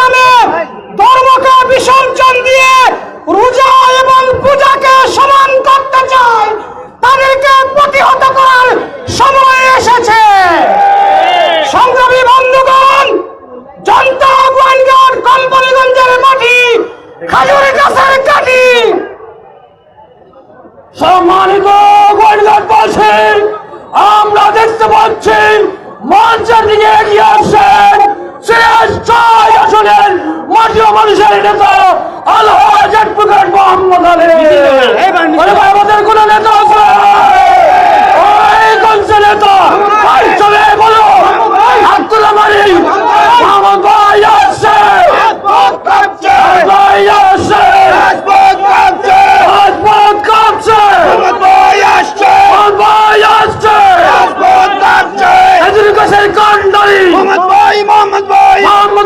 নামে ধর্মকে বিসর্জন দিয়ে রোজা এবং পূজাকে সমান করতে চায় তাদেরকে প্রতিহত করার সময় এসেছে সংগ্রামী বন্ধুগণ জনতা গোয়েন্দার কল্পনীগঞ্জের মাটি খাজুর গাছের কাটি সম্মানিত গোয়েন্দাবাসী আমরা দেখতে পাচ্ছি মঞ্চের দিকে এগিয়ে আসছেন শেষ ছয় আসনের মাটি ও মানুষের নেতা আলহাজ অ্যাডভোকেট মোহাম্মদ আলী। আমাদের কোন নেতা আছে? ওই কোনছে নেতা। ভাই চলে বলো। মোহাম্মদ ভাই আসছে। ভাই কাঁপছে।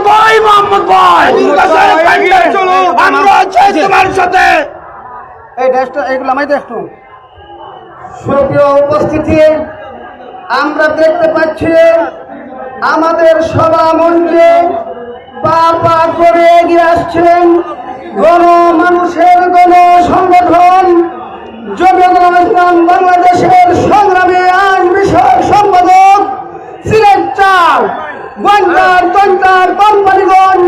ভাই মোহাম্মদ ভাই মোহাম্মদ ভাই এই ড্রেসটা এইগুলো আমায় একটু সুপ্রিয় উপস্থিতি আমরা দেখতে পাচ্ছি আমাদের সভা মঞ্চে পা পা করে এগিয়ে আসছেন গণ মানুষের গণ সংগঠন। জমিয়তুল ইসলাম বাংলাদেশের সংগ্রামী আইন বিষয়ক সম্পাদক সিলেট চার গঞ্জার তঞ্জার কোম্পানিগণ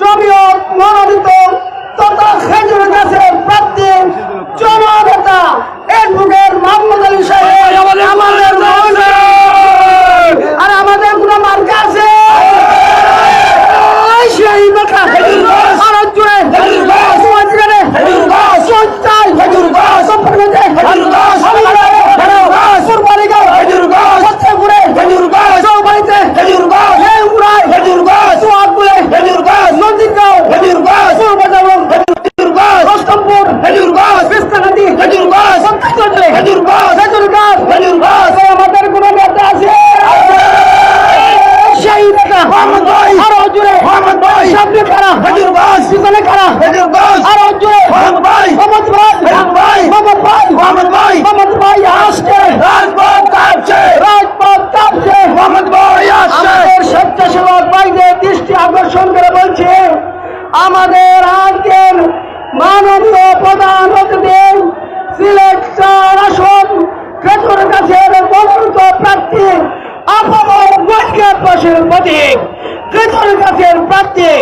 জমিয়ত মনোনীত তথা খেজুর গাছের প্রার্থী জননেতা অ্যাডভোকেট মোহাম্মদ আলী সাহেব আমাদের রয়েছে। আর আমাদের কোনো মার্কা আছে এই সেই মার্কা। ভারত জুড়ে সমাজ জুড়ে সঞ্চয় সম্পর্কে সত্যপুরে চৌবাড়িতে লেউড়ায় সোহাগপুরে নন্দীগাঁও পূর্বজাবন রস্তমপুর কৃষ্ণানদী সন্তানগঞ্জে খেজুর গাছ এই আমাদের কোনো নেতা আছে সেই নেতা আরও জুড়ে সামনে কারা পিছনে কারা আরও জুড়ে মোহাম্মদ ভাই মোহাম্মদ ভাই মোহাম্মদ ভাই আসছে। রাজপথ কাঁপছে। আমাদের স্বেচ্ছাসেবক ভাইদের দৃষ্টি আকর্ষণ করে বলছে আমাদের আজকের মাননীয় প্রধান অতিথি সিলেট চার আসন খেতুর কাছের মনোনীত প্রার্থী আপামর গোষ্ঠীর পাশের প্রতীক। খেতুর কাছের প্রার্থী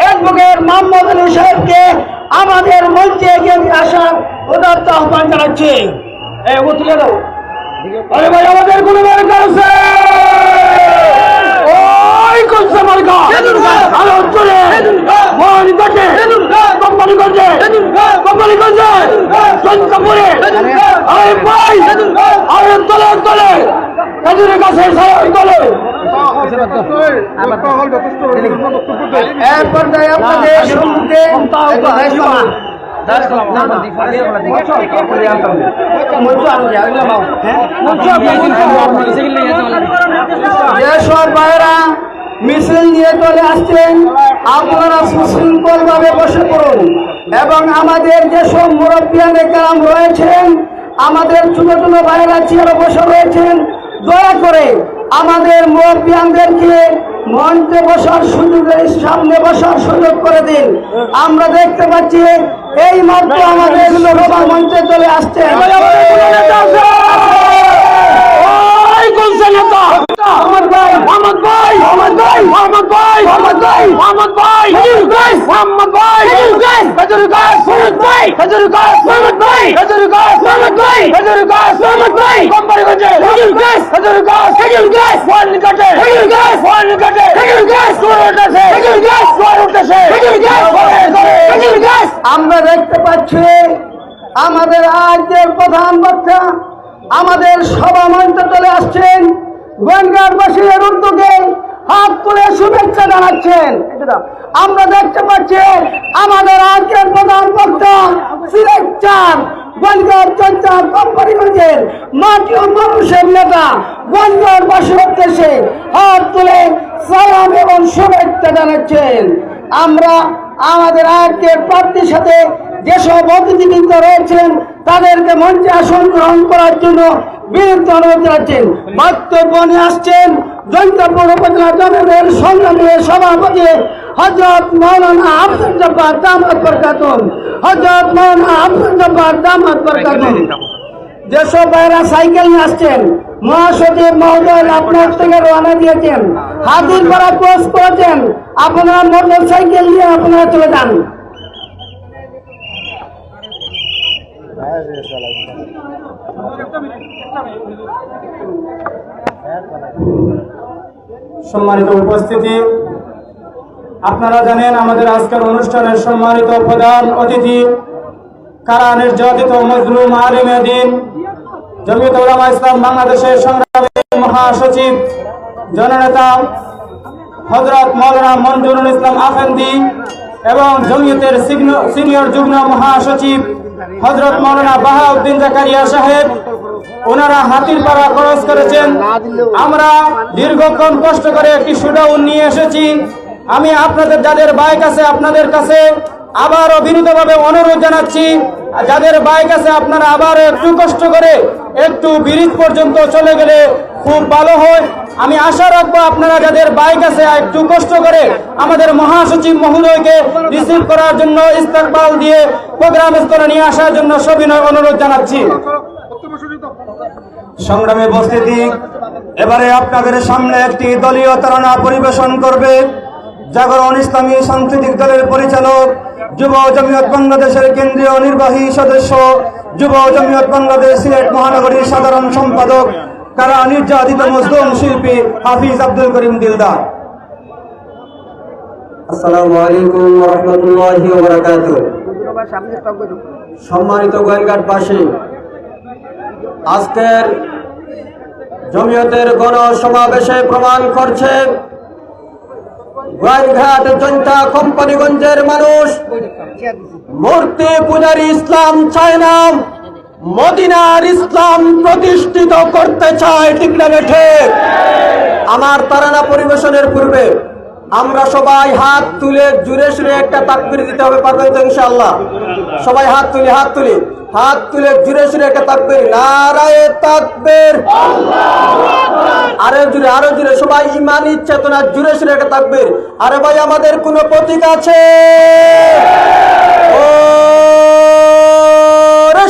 অ্যাডভোকেট মোহাম্মদ আলী সাহেবকে আমাদের মঞ্চে এগিয়ে আসার উদার্ত আহ্বান জানাচ্ছি। তুলে দাও আমাদের কোনো দরকার আছে কোনছে মার্কা আলো চলে মোহনগঞ্জে কোম্পানিগঞ্জে কোম্পানিগঞ্জে চন্দ্রপুরে। আরে ভাই। আরে তলে তলে। কাজের কাছে তলে। এর পর্যায়ে মিছিল নিয়ে চলে আসছেন আপনারা সুশৃঙ্খল ভাবে বসে পড়ুন। এবং আমাদের যেসব মুরব্বিয়ানে কালাম রয়েছেন, আমাদের ছোট ছোট ভাইয়েরা চেয়ারে বসে রয়েছেন, দয়া করে আমাদের মুরব্বিয়ানদেরকে মঞ্চে বসার সুযোগের সামনে বসার সুযোগ করে দিন। আমরা দেখতে পাচ্ছি এই মাত্র আমাদের লোকসভা মঞ্চে চলে আসছে ওই কোনছে নেতা মোহাম্মদ ভাই মোহাম্মদ ভাই মোহাম্মদ ভাই মোহাম্মদ ভাই মোহাম্মদ ভাই মোহাম্মদ ভাই মোহাম্মদ ভাই মোহাম্মদ ভাই মোহাম্মদ ভাই মোহাম্মদ ভাই ফোন কাটে ফোন কাটে সোর উঠেছে সোর আমরা দেখতে পাচ্ছি আমাদের আজকের প্রধান বক্তা আমাদের সভা মঞ্চে চলে আসছেন গোয়েন্দারবাসীর উদ্যোগে হাত তুলে শুভেচ্ছা জানাচ্ছেন। আমরা দেখতে পাচ্ছি আমাদের আজকের প্রধান বক্তা সিলেট চার গঞ্জার চঞ্চার কোম্পানিগঞ্জের মাটি ও মানুষের নেতা গঞ্জারবাসীর উদ্দেশ্যে হাত তুলে এবং শুভেচ্ছা জানাচ্ছেন। আমরা আমাদের সাথে যেসব অতিথিবৃন্দ রয়েছেন, তাদেরকে মঞ্চে আসন গ্রহণ করার জন্য বিরুদ্ধ অনুরোধ জানাচ্ছেন বক্তব্য নিয়ে আসছেন জৈন্তাপুর উপজেলা জনগণের সংগ্রামী সভাপতি হজরত মৌলানা আফসার জব্বার দামাত বরকাতুন হজরত মৌলানা আফসার জব্বার দামাত বরকাতুন যেসব ভাইরা সাইকেল নিয়ে আসছেন মহাসচিব মহোদয় আপনার থেকে রওনা দিয়েছেন হাতির পাড়া পোস্ট করেছেন আপনারা মোটর সাইকেল নিয়ে আপনারা চলে যান সম্মানিত উপস্থিতি। আপনারা জানেন আমাদের আজকের অনুষ্ঠানের সম্মানিত প্রধান অতিথি কারা নির্যাতিত মজলুম আলিম দিন, জমিয়ত উলামা ইসলাম বাংলাদেশের সংগ্রামী মহাসচিব, জননেতা হজরত মৌলানা মঞ্জুরুল ইসলাম আফেন্দি এবং জমিয়তের সিনিয়র যুগ্ম মহাসচিব হজরত মৌলানা বাহাউদ্দিন জাকারিয়া সাহেব। ওনারা হাতির পাড়া খরচ করেছেন। আমরা দীর্ঘক্ষণ কষ্ট করে একটি শুডাউন নিয়ে এসেছি। আমি আপনাদের, যাদের বাইক আছে আপনাদের কাছে আবারও বিনীতভাবে অনুরোধ জানাচ্ছি। যাদের বাইক আছে আপনারা আবার একটু কষ্ট করে একটু ব্রিজ পর্যন্ত চলে গেলে খুব ভালো হয়। আমি আশা রাখব আপনারা যাদের বাইক আছে একটু কষ্ট করে আমাদের মহাসচিব মহোদয়কে রিসিভ করার জন্য ইস্তেকবাল দিয়ে প্রোগ্রাম স্থলে নিয়ে আসার জন্য সবিনয় অনুরোধ জানাচ্ছি। সংগ্রামী উপস্থিতি। এবারে আপনাদের সামনে একটি দলীয় তারানা পরিবেশন করবে জাগরণ ইসলামী সাংস্কৃতিক দলের পরিচালক যুব জমিয়ত বাংলাদেশের কেন্দ্রীয় নির্বাহী সদস্য যুব জমিয়ত বাংলাদেশ সিলেট মহানগরীর সাধারণ সম্পাদক কারা নির্যাতিত মজলুম শিল্পী হাফিজ আব্দুল করিম দিলদার। আসসালামু আলাইকুম রহমতুল্লাহি সম্মানিত গোয়েলঘাটবাসী আজকের জমিয়তের গণ সমাবেশে প্রমাণ করছে গোয়ালঘাট জনতা কোম্পানিগঞ্জের মানুষ, মূর্তি পূজার ইসলাম চায় না, মদিনার ইসলাম প্রতিষ্ঠিত করতে চায় ঠিক না বেঠে। আমার তারানা পরিবেশনের পূর্বে আমরা সবাই হাত তুলে জুড়ে সুরে একটা তাকবির দিতে হবে পারবেন ইনশাআল্লাহ। সবাই হাত তুলি হাত তুলি। হাত তুলে জুড়ে সুরে একটা তাকবির, নারায়ে তাকবীর। আরও জুড়ে আরও জুড়ে, সবাই ইমানি চেতনা জুড়ে সুরে একটা তাকবির। আরে ভাই, আমাদের কোনো প্রতীক আছে?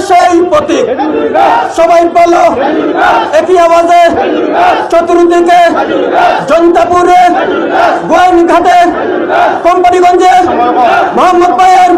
সেই প্রতীক। সবাই বলো, একই আওয়াজে চতুর্দিকে জনতাপুরে, গোয়াইনঘাটে, কোম্পানিগঞ্জে, মোহাম্মদ ভাইয়ের